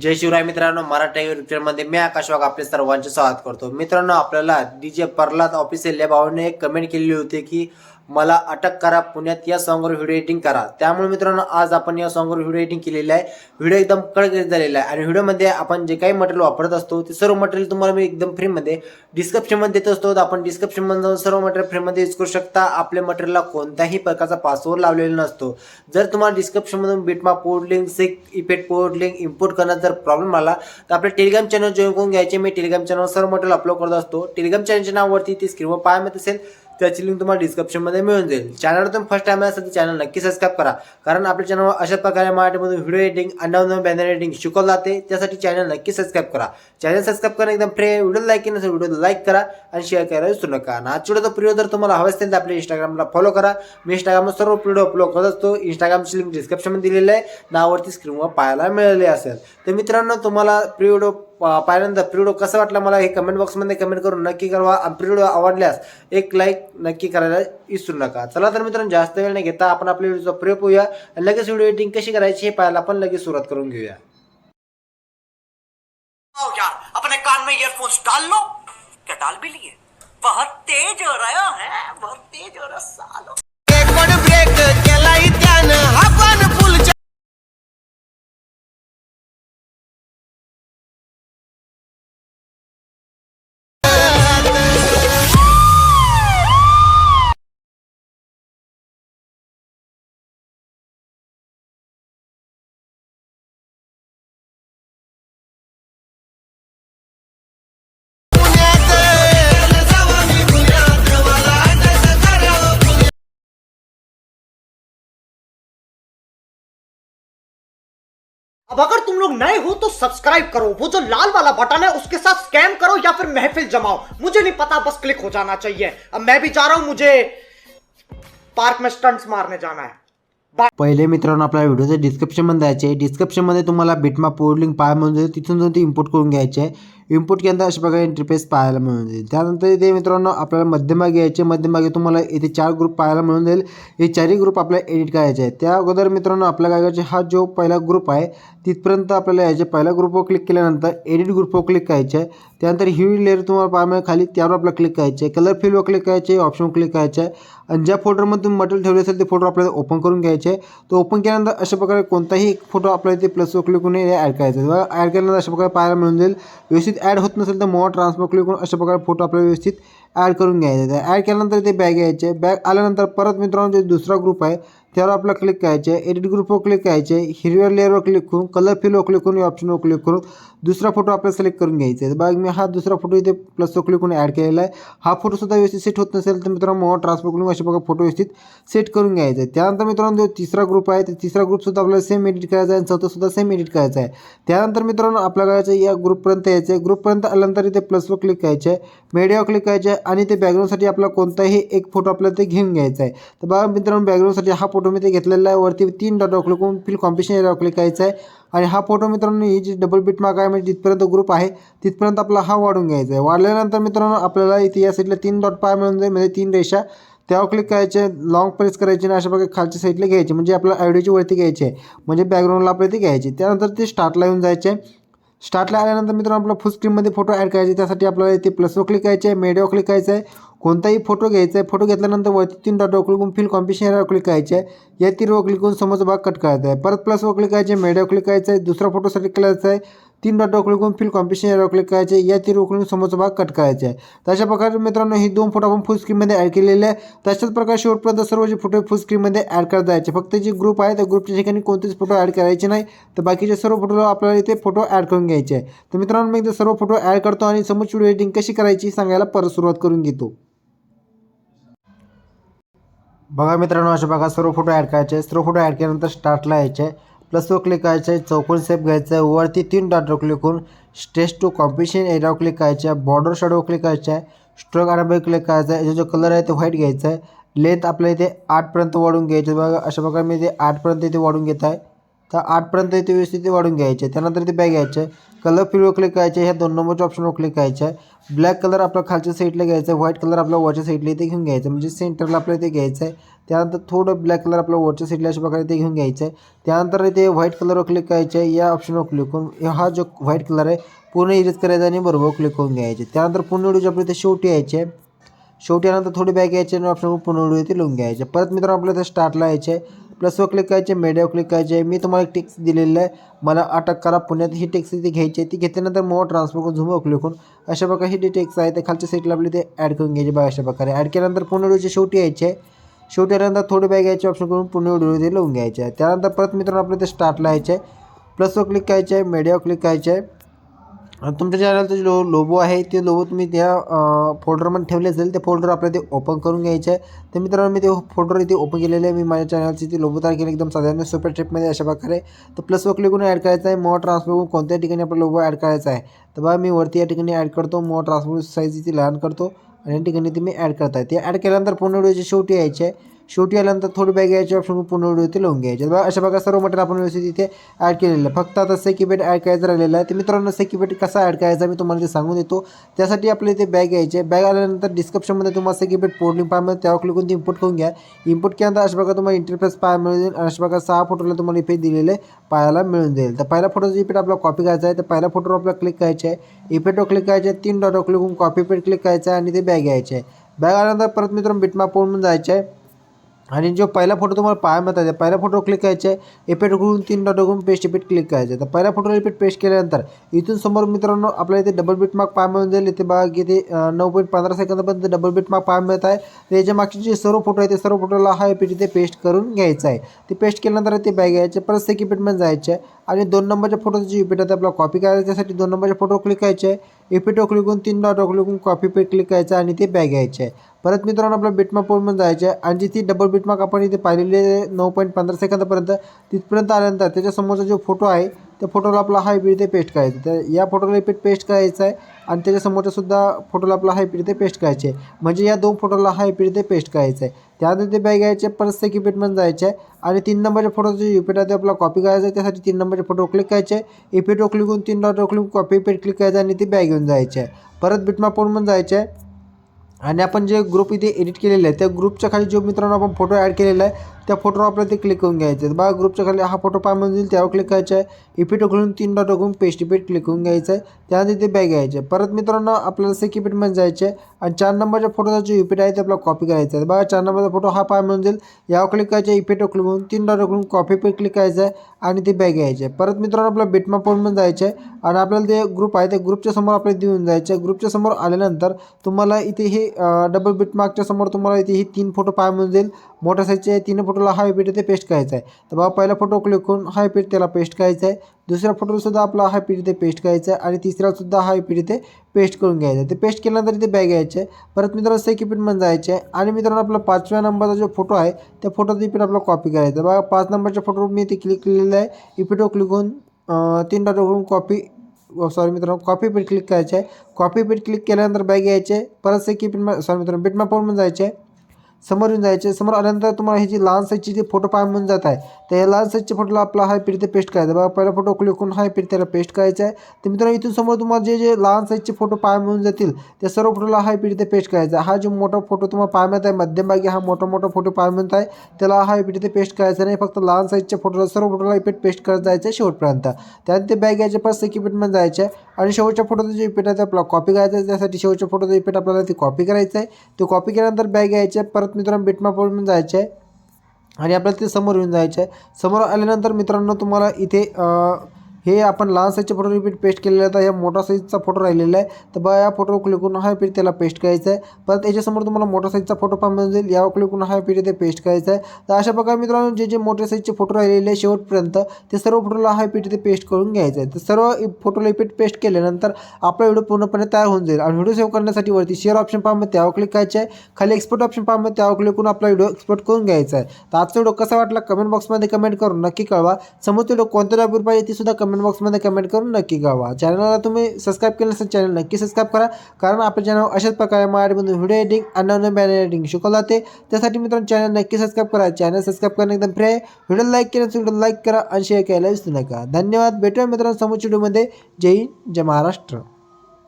जय शिवराय मित्रांनो मराठी मध्ये मी आकाश वाघ आपले सर्वांचे स्वागत करतो. मित्रांनो आपल्याला डीजे प्रल्हाद ऑफिशियल या भावाने एक कमेंट केलेली होती की मला अटक करा पुण्यात या सॉंगवर व्हिडिओ एडिटिंग करा. त्यामुळे मित्रांनो आज आपण या सॉंगवर व्हिडिओ एडिटिंग केलेली आहे. व्हिडिओ एकदम कडक झालेला आहे. आणि व्हिडिओमध्ये आपण जे काही मटेरियल वापरत असतो ते सर्व मटेरियल तुम्हाला मी एकदम फ्रीमध्ये डिस्क्रिप्शनमध्ये देत असतो. तर आपण डिस्क्रिप्शनमध्ये जाऊन सर्व मटेरियल फ्रीमध्ये यूज करू शकता. आपल्या मटेरियलला कोणत्याही प्रकारचा पासवर्ड लावलेला नसतो. जर तुम्हाला डिस्क्रिप्शनमधून बिटमा पोर्ट लिंक सिक इफेक्ट पोर्ट लिंक इम्पोर्ट करण्यात जर प्रॉब्लेम आला तर आपल्या टेलिग्राम चॅनल जॉईन करून घ्यायचे. मी टेलिग्राम चॅनल सर्व मटेरियल अपलोड करत असतो. टेलिग्राम चॅनलच्या नावावरती ती स्क्रीनवर पाहायला मिळत असेल. त्याची लिंक तुम्हाला डिस्क्रिप्शनमध्ये मिळून जाईल. चॅनल तुम्ही फर्स्ट टाइम असेल तर चॅनल नक्की सबस्क्राईब करा. कारण आपल्या चॅनलवर अशा प्रकारे मराठीमधून व्हिडिओ एडिटिंग अनवनवीन बॅनर एडिटिंग शिकवलं जाते. त्यासाठी चॅनल नक्की सबस्क्राईब करा. चॅनल सबस्क्राईब करणं एकदम फ्री आहे. व्हिडिओ लाईक केलं नसेल व्हिडिओ लाईक करा आणि शेअर करायला विसरू नका. आणि आजच्या व्हिडिओचा प्रियो जर तुम्हाला हवं असेल तर आपल्या इंस्टाग्रामला फॉलो करा. मी इंस्टाग्रामवर सर्व व्हिडिओ अपलोड करत असतो. इंस्टाग्रामची लिंक डिस्क्रिप्शनमध्ये दिलेली आहे. नावावरती स्क्रीनवर पाहायला मिळाली असेल. तर मित्रांनो तुम्हाला प्री व्हिडिओ पाहिल्यानंतर व्हिडिओ कसा वाटला मला हे कमेंट बॉक्समध्ये कमेंट करून नक्की कळवा. व्हिडिओ आवडल्यास एक लाईक नक्की करायला विसरू नका. चला तर मित्रांनो, जास्त वेळ नाही घेता आपण आपल्या व्हिडिओचा प्रयोग होऊया लगेच व्हिडिओ एडिटिंग कशी करायची हे पाहायला आपण लगेच सुरुवात करून घेऊया. अपने कान में ईयरफोन्स डाल लो. क्या डाल भी लिए? बहुत तेज हो रहा है बहुत तेज हो रहा सालो. अब अगर तुम लोग नए हो तो सब्सक्राइब करो। वो जो लाल वाला बटन है उसके साथ स्कैम करो या फिर महफिल जमाओ। मुझे नहीं पता बस क्लिक हो जाना चाहिए। अब मैं भी जा रहा हूं मुझे पार्क में स्टंट्स मारने जाना है। पहिले मित्रांनो आपल्या व्हिडिओचं डिस्क्रिप्शनमध्ये द्यायचे डिस्क्रिप्शनमध्ये तुम्हाला बिटमा पोर्ट लिंक पाय मिळून तिथून जाऊन ते इम्पोर्ट करून घ्यायचे. इनपुट केंद्र अशा प्रकारे इंटरफेस पाहायला मिळून जाईल. त्यानंतर इथे मित्रांनो आपल्याला मध्यभागी यायचे मध्यभागी तुम्हाला इथे चार ग्रुप पाहायला मिळून जाईल. हे चारही ग्रुप आपल्याला एडिट करायचे आहेत. त्या अगोदर मित्रांनो आपल्या काय करायचे हा जो पहिला ग्रुप आहे तिथपर्यंत आपल्याला यायचे पहिल्या ग्रुपवर क्लिक केल्यानंतर एडिट ग्रुपवर क्लिक करायचे आहे. त्यानंतर ही लेअर तुम्हाला पाहायला मिळेल. खाली त्यावर आपल्याला क्लिक करायचे कलर फिलवर क्लिक करायचे ऑप्शनवर क्लिक करायचे आणि ज्या फोटोमध्ये तुम्ही मटेरियल ठेवले असेल ते फोटो आपल्याला ओपन करून घ्यायचे तो ओपन केल्यानंतर अशा प्रकारे कोणताही एक फोटो आपल्याला ते प्लसवर क्लिक करून ॲड करायचा ॲड केल्यानंतर अशा प्रकारे पाहायला मिळून जाईल. व्यवस्थित ॲड होत नसेल तर मोहा ट्रान्सफर क्लिक करून अशा प्रकारे फोटो आपल्याला व्यवस्थित ॲड करून घ्यायचे ॲड केल्यानंतर ते बॅग यायचे बॅग आल्यानंतर परत मित्रांनो जे दुसरा ग्रुप आहे त्यावर आपला क्लिक करायचे एडिट ग्रुपवर क्लिक करायचे हिरव्या लेअरवर क्लिक करून कलर फिलवर क्लिक करून या ऑप्शनवर क्लिक करून दुसरा फोटो आपल्याला सिलेक्ट करून घ्यायचा आहे बघ मी हा दुसरा फोटो इथे प्लसवर क्लिक करून ॲड केलेला आहे. हा फोटोसुद्धा व्यवस्थित सेट होत नसेल तर मित्रांनो मोहा ट्रान्सफर करून अशा प्रकारे फोटो व्यवस्थित सेट करून घ्यायचा आहे त्यानंतर मित्रांनो जो तिसरा ग्रुप आहे तर तिसरा ग्रुपसुद्धा आपल्याला सेम एडिट करायचा आहे आणि चौथासुद्धा सेम एडिट करायचा आहे. त्यानंतर मित्रांनो आपल्याला करायचं या ग्रुपपर्यंत यायचं आहे ग्रुपपर्यंत आल्यानंतर इथे प्लसवर क्लिक करायचे आहे मीडियावर क्लिक करायचे आहे आणि ते बॅकग्राऊंडसाठी आपला कोणताही एक फोटो आपल्याला ते घेऊन घ्यायचा आहे. तर बघा मित्रांनो बॅकग्राऊंडसाठी हा फोटो फोटो मी ते घेतलेला आहे. वरती तीन डॉट क्लिक करून फिल कॉम्पिटिशन एरिया क्लिक करायचं आहे. आणि हा फोटो मित्रांनो ही जी डबल बीट मार्क आहे म्हणजे जिथपर्यंत ग्रुप आहे तिथपर्यंत आपला हा वाढून घ्यायचा आहे. वाढल्यानंतर मित्रांनो आपल्याला इथे या साईडला तीन डॉट पाय मिळून जाईल म्हणजे तीन रेषा. त्यावर क्लिक करायचे लॉंग प्रेस करायचे आणि अशा प्रकारे खालच्या साईडला घ्यायचे. म्हणजे आपल्या आयडीची वरती घ्यायची आहे. म्हणजे बॅकग्राऊंडला आपल्याला ती घ्यायची त्यानंतर ते स्टार्टला येऊन जायचे स्टार्टला आल्यानंतर मित्रांनो आपला फुल स्क्रीनमध्ये फोटो ॲड करायचे. त्यासाठी आपल्याला इथे प्लसवर क्लिक करायचे आहे. मेडिओ क्लिक करायचं आहे. कोणताही फोटो घ्यायचा आहे फोटो घेतल्यानंतर वरती तीन डॉटवर क्लिक करून फिल कॉम्पिटिशन एरियावर क्लिक करायचे आहे. या तीनवर क्लिक करून समोरचा भाग कट करायचा आहे. परत प्लसवर क्लिक करायचे मीडियावर क्लिक करायचं आहे दुसरा फोटो सिलेक्ट करायचा आहे. तीन डॉटवर क्लिक करून फिल कॉम्पिटिशन एरियावर क्लिक करायचे या तीनवर क्लिक समोरचा भाग कट करायचा आहे. तशा प्रकारे मित्रांनो ही दोन फोटो आपण फुल स्क्रीनमध्ये ॲड केलेले आहे. तशाच प्रकारे शेवटपर्यंत सर्व जे फोटो फुल स्क्रीनमध्ये ॲड करता यायचे फक्त जे ग्रुप आहे त्या ग्रुपच्या ठिकाणी कोणतेच फोटो ॲड करायचे नाही. तर बाकीचे सर्व फोटो आपल्याला इथे फोटो ॲड करून घ्यायचे आहे. तर मित्रांनो मी इथे सर्व फोटो ॲड करतो आणि समोरची व्हिडिओ एडिटिंग कशी करायची सांगायला परत सुरुवात करून घेतो. बघा मित्रांनो अशा बघा सर्व फोटो ॲड करायचे. सर्व फोटो ॲड केल्यानंतर स्टार्टला यायचे. प्लसवर क्लिक करायचं आहे चौकोन सेप घ्यायचं. आहे वरती तीन डॉटवर क्लिक करून स्टेज टू कॉम्पिटिशन एरियावर क्लिक करायचं. आहे बॉर्डर शॅडोवर क्लिक करायचं. आहे स्ट्रोक आरामवर क्लिक करायचं. आहे याचा जो कलर आहे तो व्हाईट घ्यायचा. आहे लेंथ आपल्या इथे आठपर्यंत वाढून घ्यायचं. बघा अशा प्रकारे मी इथे आठपर्यंत इथे वाढून घेत आहे. तर आठपर्यंत इथे व्यवस्थित वाढून घ्यायचे. त्यानंतर ते बॅग घ्यायचे. कलर फिरवर क्लिक करायचे. ह्या दोन नंबरच्या ऑप्शनवर क्लिक करायचे. आहे ब्लॅक कलर आपला खालच्या साईडला घ्यायचा. आहे व्हाईट कलर आपल्या वरच्या साईडला इथे घेऊन घ्यायचं. म्हणजे सेंटरला आपल्याला इथे घ्यायचं आहे त्यानंतर थोडं ब्लॅक कलर आपल्या वरच्या साईडला अशा प्रकारे ते घेऊन घ्यायचं आहे त्यानंतर इथे व्हाईट कलरवर क्लिक करायचं. आहे या ऑप्शनवर क्लिक करून हा जो व्हाईट कलर आहे पूर्ण इरेज करायचा आणि बरोबर क्लिक करून घ्यायचे. त्यानंतर पूर्ण व्हिडिओ आपल्या इथे शेवटी यायचे. शेवटी आल्यानंतर थोडी बॅग यायची आणि ऑप्शन पूर्ण व्हिडिओ ते लिहून घ्यायचे. परत मित्रांनो आपल्याला इथे स्टार्टला यायचे. प्लसवर क्लिक करायचे मीडियावर क्लिक करायचे. मी तुम्हाला एक टेक्स्ट दिलेलं आहे. मला अटक करा. पुण्यात ही टेक्स्ट इथे घ्यायची आहे. ती घेतल्यानंतर मोर ट्रान्सफर करून झुमवर क्लिक करून अशा प्रकारे ही जी टेक्स आहे ते खालच्या साईडला आपली ते ॲड करून घ्यायची बघा अशा प्रकारे. ॲड केल्यानंतर पूर्ण व्हिडिओचे शेवटी यायचे. शेवटी आल्यानंतर थोडी बॅग यायचे ऑप्शन करून पूर्ण व्हिडिओ ते लावून घ्यायचे. आहे त्यानंतर परत मित्रांनो आपलं ते स्टार्टला यायचे. प्लसवर क्लिक करायचे आहे मीडियावर क्लिक करायचे. आहे तुमच्या चॅनलचं जे लो लोबो आहे ते लोबो तुम्ही त्या फोल्डरमध्ये ठेवले असेल ते फोल्डर आपल्याला ते ओपन करून घ्यायचे आहे. तर मित्रांनो मी ते फोल्डर इथे ओपन केलेले आहे. मी माझ्या चॅनलची ती लोबो तयार केली एकदम साधारण सोप्या ट्रिपमध्ये अशा प्रकारे. तर प्लसवर क्लिक करून ॲड करायचं आहे. मोर ट्रान्सफर करून कोणत्याही ठिकाणी आपला लोबो ॲड करायचा आहे? तर बघा मी वरती या ठिकाणी ॲड करतो. मोर ट्रान्सफर साईज इथे लहान करतो. आणि या ठिकाणी ते मी ॲड करत आहे ते ॲड केल्यानंतर पूर्ण व्हिडिओची शेवटी यायचे आहे. शेवटी आल्यानंतर थोडी बॅग यायची ऑप्शन पूर्ण व्हिडिओ ते लावून घ्यायचे. बघा अशा प्रकारे सर्व मटेरियल आपण व्यवस्थित इथे ॲड केलेलं. आहे फक्त आता सेकिपेट ॲड करायचं राहिलेलं आहे. तर मित्रांनो सेकिपेट कसा ॲड करायचा मी तुम्हाला ते सांगून देतो. त्यासाठी आपल्या इथे बॅग घ्यायची बॅग आल्यानंतर डिस्क्रिप्शनमध्ये तुम्हाला सेकिपेट पोर्टलिंग पाहायला त्यावर क्लिक करून इम्पोर्ट करून घ्या. इम्पोर्ट केल्यानंतर अशा प्रकारे तुम्हाला इंटरफेस पाहायला मिळेल. अशा प्रकारे सहा फोटोला तुम्हाला इफेक्ट दिलेले पाहायला मिळून जाईल. तर पहिला फोटोचं इफेक्ट आपला कॉपी करायचा आहे. तर पहिल्या फोटोवर आपल्याला क्लिक करायचे आहे. इफेक्टवर क्लिक करायचे आहे. तीन डॉटवर क्लिक करून कॉपी पेट क्लिक करायचं आहे आणि ते बॅग यायचे आहे. बॅग आल्यानंतर परत मित्रांनो बिटमॅप म्हणून जायचं आहे. आणि जो पहिला फोटो तुम्हाला पाहायला मिळतात आहे पहिल्या फोटो क्लिक करायचे आहे इफेक्ट करून तीन डॉट करून पेस्ट इफेक्ट क्लिक करायचे. तर पहिल्या फोटो इफेक्ट पेस्ट केल्यानंतर इथून समोर मित्रांनो आपल्याला इथे डबल बीट मार्क पाहायला मिळून जाईल. इथे बघा की ते नऊ पॉईंट पंधरा सेकंदापर्यंत डबल बीट मार्क पाहायला मिळत आहे. तर याच्या मागचे जे सर्व फोटो आहे ते सर्व फोटोला हा इफेक्ट इथे पेस्ट करून घ्यायचा आहे. ते पेस्ट केल्यानंतर ते बॅग घ्यायचे परत सेक इफेक्टमध्ये जायचे. आहे आणि दोन नंबरच्या फोटोचं जे इफेक्ट आहे ते आपल्याला कॉपी करायचं त्यासाठी दोन नंबरच्या फोटो क्लिक करायचे आहे. इफेक्टवर क्लिक करून तीन डॉट क्लिक करून कॉपी पेट क्लिक करायचं आणि ते बॅग घ्यायचे आहे. परत मित्रांनो आपल्या बिटमार्क जायचं जायचे आहे. आणि जिथे डबल बिटमार्क आपण इथे पाहिलेले नऊ पॉईंट पंधरा सेकंदापर्यंत तिथपर्यंत आल्यानंतर त्याच्यासमोरचा जो फोटो आहे त्या फोटोला आपला हा ते पेस्ट करायचं. तर या फोटोला रिपीट पेस्ट करायचा आहे आणि त्याच्यासमोरच्यासुद्धा फोटोला आपला हाय पीड ते पेस्ट करायचे आहे. म्हणजे या दोन फोटोला हाय पीड ते पेस्ट करायचं आहे. त्यानंतर ते बॅग घ्यायचे परत सेक इफेक्टमध्ये जायचे आहे. आणि तीन नंबरच्या फोटोचं जे इफेक्ट आहे ते आपला कॉपी करायचं आहे. त्यासाठी तीन नंबरचे फोटो क्लिक करायचे इफेक्टवर क्लिक करून तीन dot click copy paste click करायचं आणि ती बॅग घेऊन जायचे आहे. परत बिटमा पोर्टमध्ये जायचे आहे. आणि आपण जे ग्रुप इथे एडिट केलेले आहे त्या ग्रुपच्या खाली जो मित्रांनो आपण फोटो ॲड केलेला आहे त्या फोटोवर आपल्याला ते क्लिक करून घ्यायचे आहे बघा ग्रुपच्या खाली हा फोटो पाय मिळेल त्यावर क्लिक करायचं आहे. इपीट घालून तीन डॉट उघडून पेस्ट इपीट क्लिक करून घ्यायचं आहे. त्यानंतर ते बॅग घ्यायचे परत मित्रांनो आपल्याला सेक इफेक्टमध्ये जायचे आहे आणि चार नंबरच्या फोटोचा जो इपीट आहे ते आपल्याला कॉपी करायचा आहे. बघा चार नंबरचा फोटो हा पाय म्हणून जाईल. यावर क्लिक करायचे इपीट क्लिक करून तीन डॉट उघडून कॉपी पेट क्लिक करायचं आहे आणि ते बॅग घ्यायचे आहे परत मित्रांनो आपल्या बिटमा म्हणून जायचे आहे आणि आपल्याला ते ग्रुप आहे त्या ग्रुपच्या समोर आपल्याला देऊन जायचे आहे. ग्रुपच्या समोर आल्यानंतर तुम्हाला इथे हे डबल बिटमार्कच्या समोर तुम्हाला इथे हे तीन फोटो पाय म्हणून जाईल. मोठ्या साईजच्या तीन फोटोला हाय पीठ ते पेस्ट करायचं आहे. तर बाबा पहिला फोटो क्लिक करून हाय पीठ त्याला पेस्ट करायचं आहे. दुसऱ्या फोटोसुद्धा आपला हाय पीठ ते पेस्ट करायचं आहे. आणि तिसऱ्यासुद्धा हाय पीठ ते पेस्ट करून घ्यायचं आहे. ते पेस्ट केल्यानंतर ते बॅग घ्यायचे परत मित्रांनो सेकी पीठमध्ये जायचे. आहे आणि मित्रांनो आपला पाचव्या नंबरचा जो फोटो आहे त्या फोटोचा इफेक्ट आपला कॉपी करायचा बघा पाच नंबरच्या फोटो मी ते क्लिक केलेलं आहे. इफेक्टवर क्लिक करून तीन डॉट करून कॉपी सॉरी मित्रांनो कॉपी पीठ क्लिक करायचे आहे. कॉपी पीठ क्लिक केल्यानंतर बॅग घ्यायचे परत सेकी पीठ सॉरी मित्रांनो बिटमॅप पोर्टमध्ये जायचे. आहे समोर येऊन जायचे. समोर आल्यानंतर तुम्हाला हे जी लहान साईजची जी फोटो पाय म्हणून जात आहे तर या साईजच्या फोटोला आपला हाय पीठ ते पेस्ट करायचा. बघा पहिला फोटो क्लिक करून हा त्याला पेस्ट करायचा आहे. तर मित्रांनो इथून समोर तुम्हाला जे जे लहान साईजचे फोटो पाय मिळून जातील त्या सर्व फोटोला हाय पीठ ते पेस्ट करायचा आहे. हा जो मोठा फोटो तुम्हाला पाय मिळत आहे मध्यमभागी हा मोठा मोठा फोटो पाय मिळत आहे त्याला हाय पीठ ते पेस्ट करायचा नाही. फक्त लहान साईजच्या फोटोला सर्व फोटोला इफेक्ट पेस्ट करत जायचं आहे शेवटपर्यंत. त्यानंतर ते बॅग घ्यायचे परत सेक इफेक्टमध्ये जायचे आहे. आणि शेवटच्या फोटोचं जे इफेक्ट आहे ते कॉपी करायचा आहे. त्यासाठी शेवटच्या फोटोचं इफेक्ट आपल्याला ती कॉपी करायचं आहे. ती कॉपी केल्यानंतर बॅग यायचे आहे. परत मित्रांनो बिटमा म्हणून जायचे आहे. आणि आपल्याला ते समोर येऊन जायचं आहे समोर आल्यानंतर मित्रांनो तुम्हाला इथे हे आपण लहान साईजचे फोटो रिपीट पेस्ट केलेला आहे. तर या मोठा साईजचा फोटो राहिलेला आहे. तर बघा या फोटो क्लिक करून हा पीठ त्याला पेस्ट करायचा आहे परत याच्यासमोर तुम्हाला मोठा साईजचा फोटो पाहायला जाईल यावर क्लिक करून हा पीठ ते पेस्ट करायचा आहे तर अशा प्रकारे मित्रांनो जे जे मोठ्या साईजचे फोटो राहिलेले आहे शेवटपर्यंत ते सर्व फोटोला हा पीठ ते पेस्ट करून घ्यायचं आहे तर सर्व फोटोला इफेक्ट पेस्ट केल्यानंतर आपला व्हिडिओ पूर्णपणे तयार होऊन जाईल. आणि व्हिडिओ सेव्ह करण्यासाठी वरती शेअर ऑप्शन पाहा त्यावर क्लिक करायचं आहे खाली एक्सपोर्ट ऑप्शन पाहा त्यावर क्लिक करून आपला व्हिडिओ एक्सपोर्ट करून घ्यायचा आहे तर आजचा व्हिडिओ कसा वाटला? कमेंट बॉक्समध्ये कमेंट करून नक्की कळवा. समोरचा व्हिडिओ कोणत्या टॉपिक पाहिजे ती सुद्धा कमेंट कमेंट बॉक्समध्ये कमेंट करून नक्की कळवा चॅनलला तुम्ही सबस्क्राईब केलं नसेल चॅनल नक्की सबस्क्राईब करा. कारण आपल्या चॅनल अशाच प्रकारे मराठीमधून व्हिडिओ एडिटिंग आणि नवीन बॅनर एडिटिंग शिकवलं जाते. त्यासाठी मित्रांनो चॅनल नक्की सबस्क्राईब करा. चॅनल सबस्क्राईब करणं एकदम फ्री आहे. व्हिडिओ लाईक केलं असेल व्हिडिओ लाईक करा आणि शेअर करायला विसरू नका. धन्यवाद. भेटूया मित्रांनो समोरच्या व्हिडिओमध्ये जय हिंद जय महाराष्ट्र.